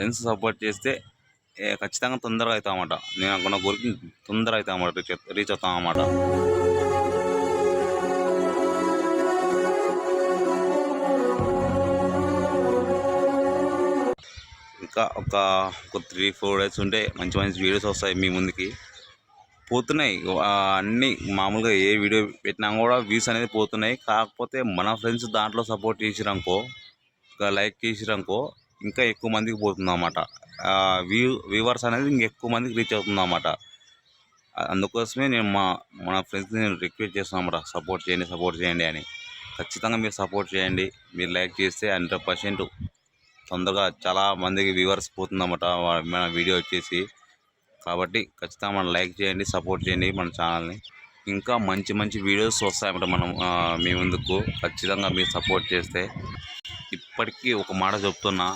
Friends support చేస్తే ఖచ్చితంగా తొందరగా అవుతామన్నమాట నేను అనుకున్న గోల్కి తొందరగా అవుతామన్నమాట రీచ్ రీచ్ అవుతాం అనమాట ఇంకా ఒక ఒక త్రీ ఫోర్ డేస్ ఉంటే మంచి మంచి వీడియోస్ వస్తాయి మీ ముందుకి. పోతున్నాయి. అన్నీ మామూలుగా ఏ వీడియో పెట్టినా కూడా వ్యూస్ అనేది పోతున్నాయి. కాకపోతే మన ఫ్రెండ్స్ దాంట్లో సపోర్ట్ చేసిరనుకో ఒక లైక్ చేసిరనుకో ఇంకా ఎక్కువ మందికి పోతుంది అన్నమాట వ్యూ వ్యూవర్స్ అనేది ఇంకా ఎక్కువ మందికి రీచ్ అవుతుంది అన్నమాట అందుకోసమే నేను మా మన ఫ్రెండ్స్ని నేను రిక్వెస్ట్ చేస్తున్నాను అన్నమాట సపోర్ట్ చేయండి సపోర్ట్ చేయండి అని. ఖచ్చితంగా మీరు సపోర్ట్ చేయండి. మీరు లైక్ చేస్తే హండ్రెడ్ పర్సెంట్ తొందరగా చాలా మందికి వ్యూవర్స్ పోతుందన్నమాట. మన వీడియో వచ్చేసి. కాబట్టి ఖచ్చితంగా మనం లైక్ చేయండి సపోర్ట్ చేయండి మన ఛానల్ని ఇంకా మంచి మంచి వీడియోస్ వస్తాయన్నమాట మనం మీ ముందుకు. ఖచ్చితంగా మీరు సపోర్ట్ చేస్తే. ఇప్పటికీ ఒక మాట చెప్తున్నా.